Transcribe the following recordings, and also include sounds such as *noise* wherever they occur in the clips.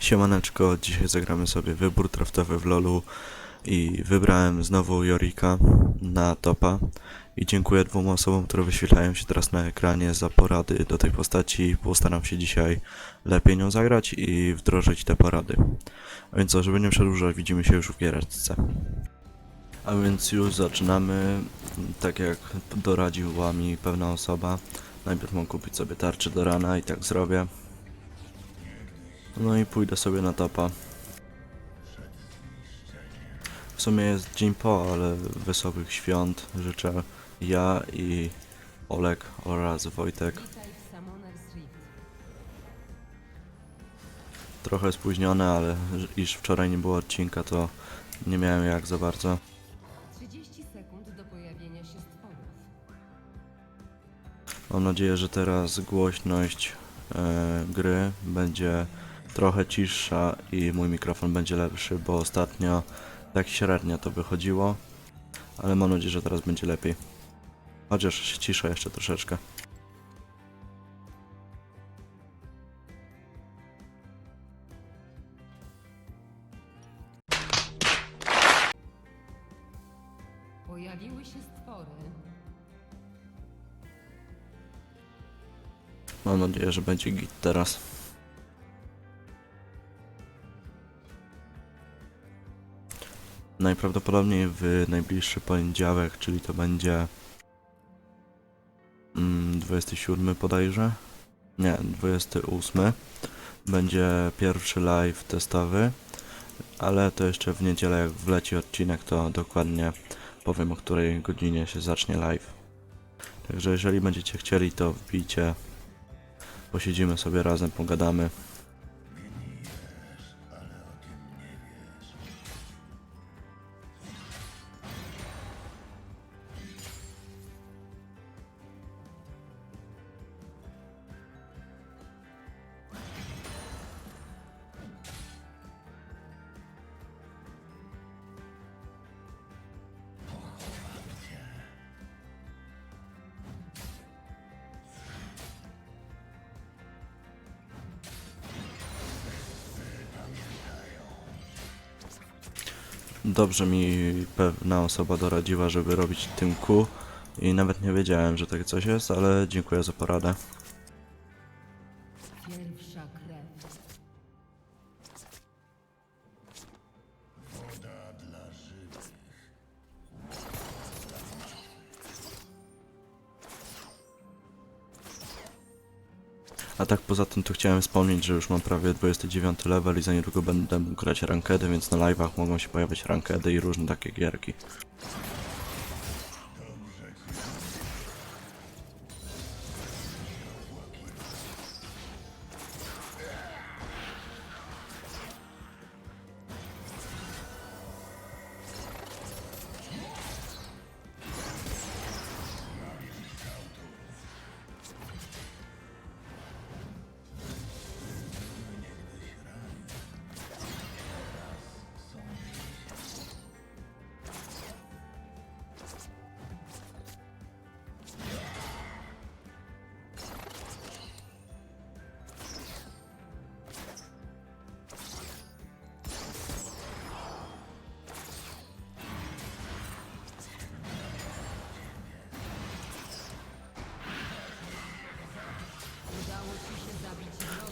Siemaneczko, dzisiaj zagramy sobie wybór draftowy w LoLu i wybrałem znowu Jorika na topa i dziękuję dwóm osobom, które wyświetlają się teraz na ekranie za porady do tej postaci. Postaram się dzisiaj lepiej nią zagrać i wdrożyć te porady. A więc co, żeby nie przedłużać, widzimy się już w giereczce. A więc już zaczynamy, tak jak doradziła mi pewna osoba. Najpierw mam kupić sobie tarczy do rana i tak zrobię. No i pójdę sobie na topa. W sumie jest dzień po, ale wesołych świąt życzę ja i Olek oraz Wojtek. Trochę spóźnione, ale iż wczoraj nie było odcinka, to nie miałem jak za bardzo. 30 sekund do pojawienia się stworów. Mam nadzieję, że teraz głośność e, gry będzie trochę ciszsza i mój mikrofon będzie lepszy, bo ostatnio tak średnio to wychodziło, ale mam nadzieję, że teraz będzie lepiej. Chociaż cisza jeszcze troszeczkę. Pojawiły się stwory. Mam nadzieję, że będzie git teraz. Najprawdopodobniej w najbliższy poniedziałek, czyli to będzie mm, 27 bodajże. Nie, 28. Będzie pierwszy live testowy, ale to jeszcze w niedzielę jak wleci odcinek, to dokładnie powiem o której godzinie się zacznie live. Także jeżeli będziecie chcieli, to wbijcie Posiedzimy sobie razem, pogadamy. Dobrze mi pewna osoba doradziła, żeby robić tym Q i nawet nie wiedziałem, że takie coś jest, ale dziękuję za poradę. Poza tym to chciałem wspomnieć, że już mam prawie 29 level i za niedługo będę mógł grać rankedy, więc na live'ach mogą się pojawiać rankedy i różne takie gierki.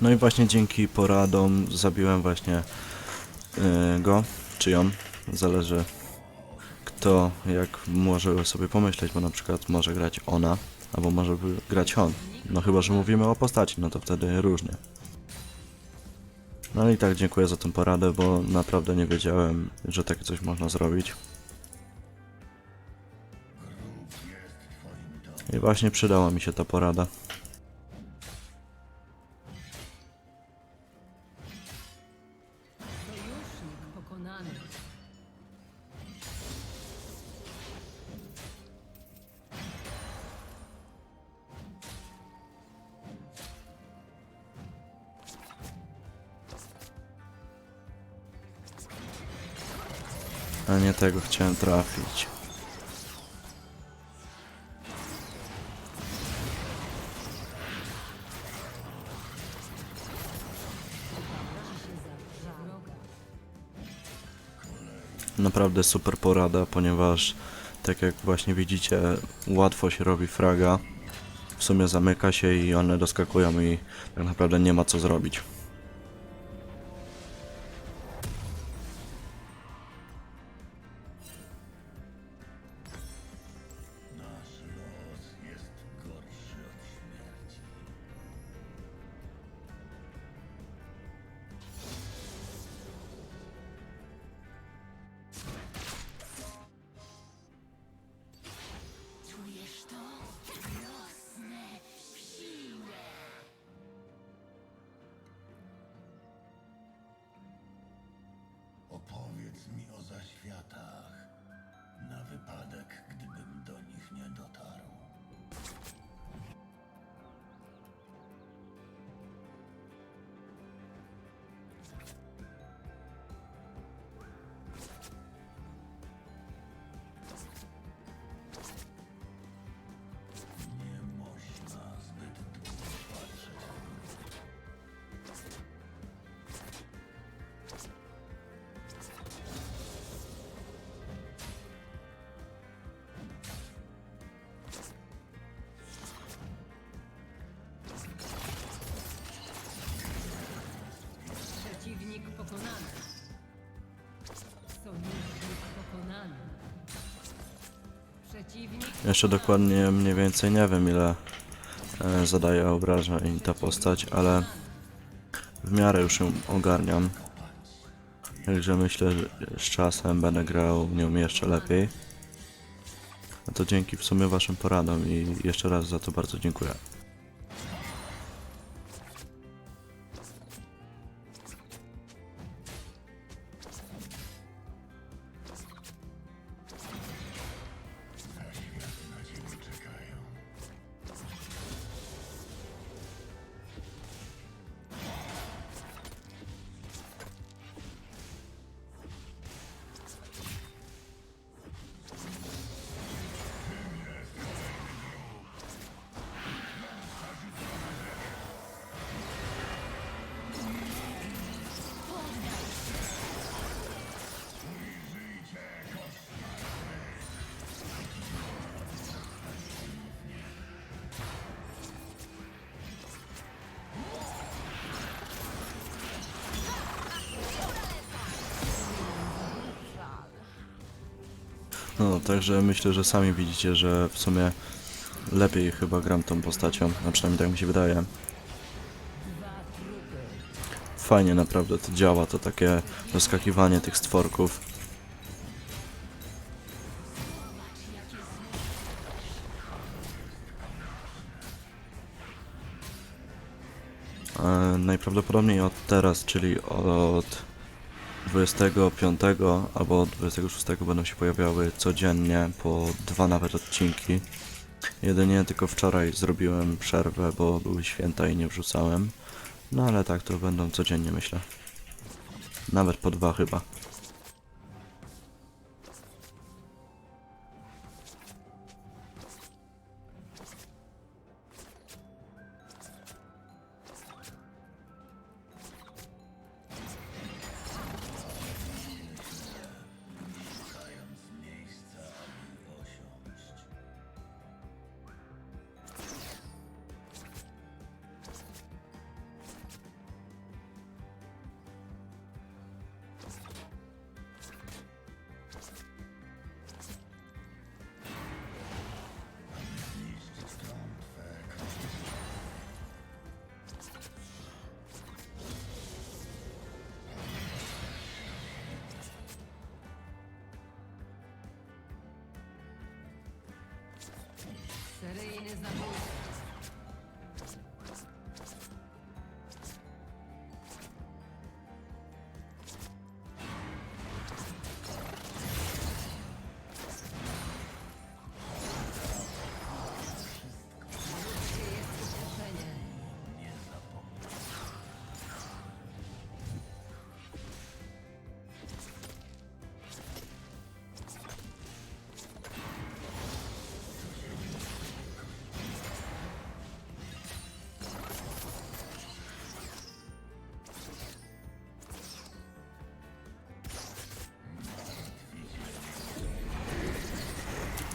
No i właśnie dzięki poradom zabiłem właśnie yy, go, czy ją, zależy kto jak może sobie pomyśleć, bo na przykład może grać ona, albo może grać on. No chyba, że mówimy o postaci, no to wtedy różnie. No i tak dziękuję za tą poradę, bo naprawdę nie wiedziałem, że takie coś można zrobić. I właśnie przydała mi się ta porada. A nie tego chciałem trafić. Naprawdę super porada, ponieważ tak jak właśnie widzicie, łatwo się robi fraga. W sumie zamyka się i one doskakują i tak naprawdę nie ma co zrobić. Mi o zaświatach, pokonany. Jeszcze dokładnie mniej więcej nie wiem ile e, zadaje obrażeń ta postać, ale w miarę już ją ogarniam. Także myślę, że z czasem będę grał nią jeszcze lepiej. A to dzięki w sumie waszym poradom i jeszcze raz za to bardzo dziękuję. No, także myślę, że sami widzicie, że w sumie lepiej chyba gram tą postacią, a przynajmniej tak mi się wydaje. Fajnie naprawdę to działa, to takie doskakiwanie tych stworków. E, najprawdopodobniej od teraz, czyli od 25 albo od 26 będą się pojawiały codziennie po dwa nawet odcinki. Jedynie tylko wczoraj zrobiłem przerwę, bo były święta i nie wrzucałem. No ale tak to będą codziennie myślę. Nawet po dwa chyba. Seryjny zabójca. Ludzkie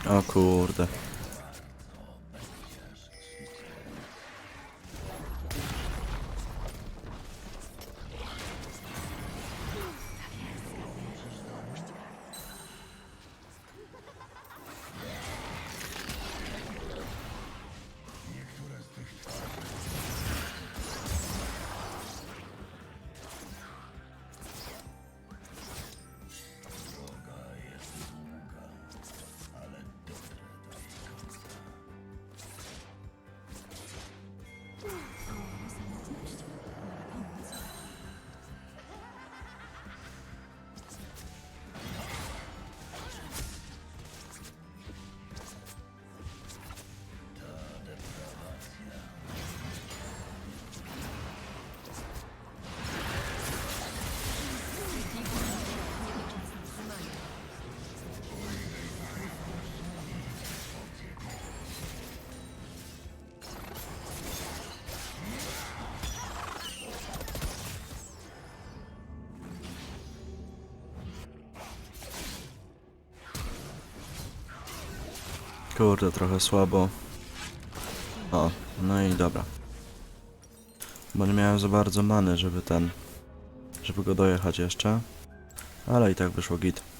O kurde. Kurde, trochę słabo. O, no i dobra. Bo nie miałem za bardzo many, żeby ten... Żeby go dojechać jeszcze. Ale i tak wyszło git.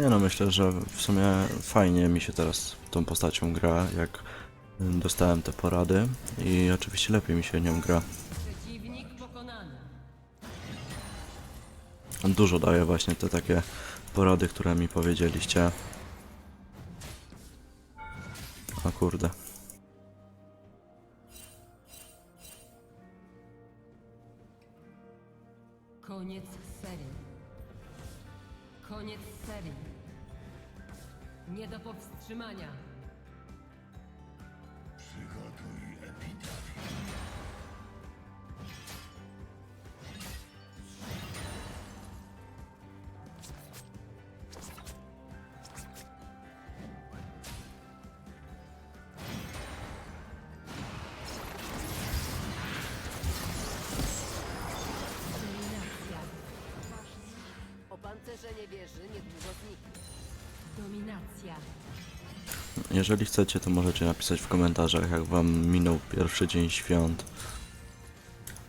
Nie no, myślę, że w sumie fajnie mi się teraz tą postacią gra, jak dostałem te porady i oczywiście lepiej mi się nią gra. Dużo daje właśnie te takie porady, które mi powiedzieliście. O kurde. Nie do powstrzymania. Przygotuj epitafię. Opancerzenie wieży niedługo zniknie. Dominacja. Jeżeli chcecie, to możecie napisać w komentarzach, jak wam minął pierwszy dzień świąt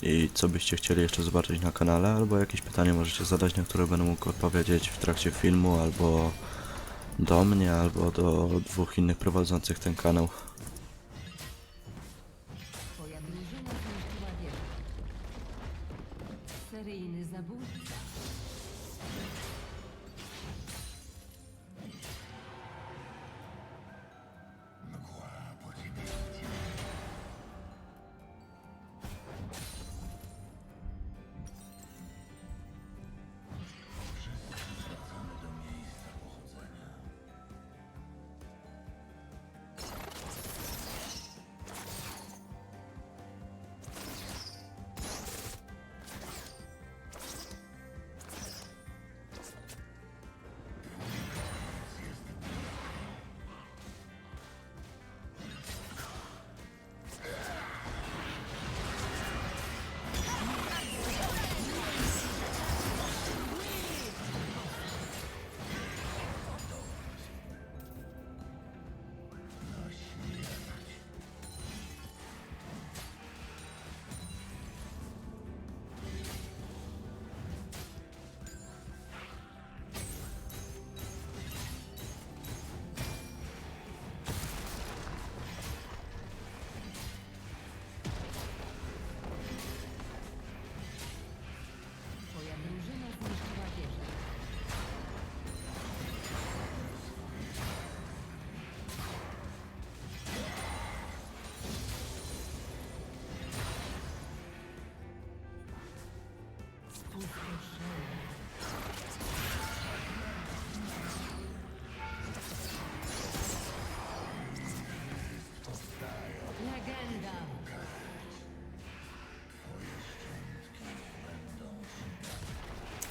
i co byście chcieli jeszcze zobaczyć na kanale, albo jakieś pytanie możecie zadać, na które będę mógł odpowiedzieć w trakcie filmu, albo do mnie, albo do dwóch innych prowadzących ten kanał. Twoja drużyna zniszczyła wieżę. Seryjny zabójca.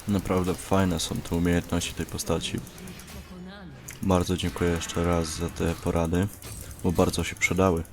Naprawdę fajne są te umiejętności tej postaci. Bardzo dziękuję jeszcze raz za te porady, bo bardzo się przydały.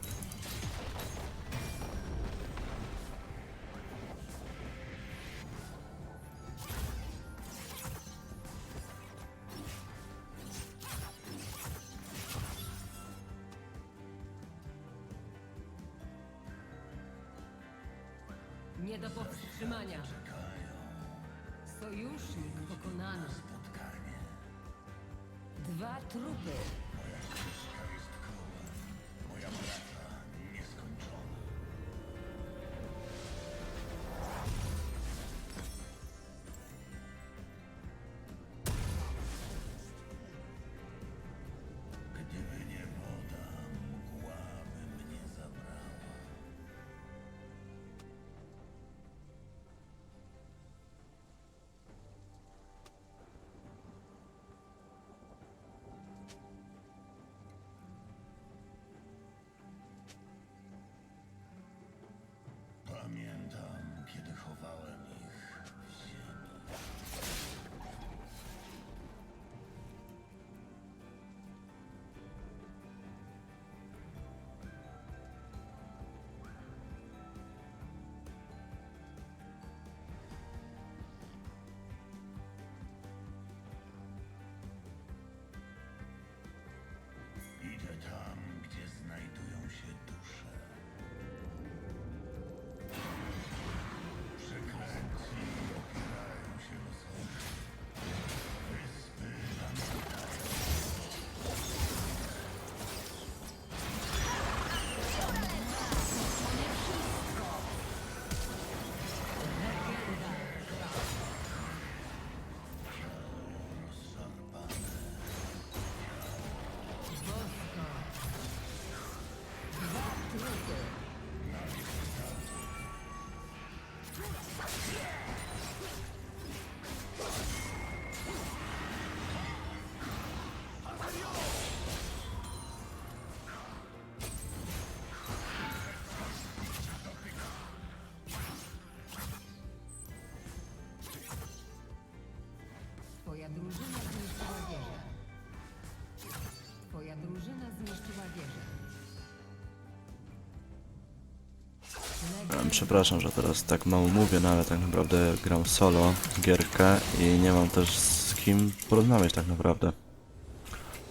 Przepraszam, że teraz tak mało mówię, no ale tak naprawdę gram solo gierkę i nie mam też z kim porozmawiać tak naprawdę.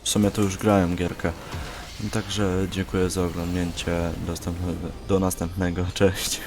W sumie to już grałem gierkę. Także dziękuję za oglądnięcie. Do następnego. *laughs* Cześć.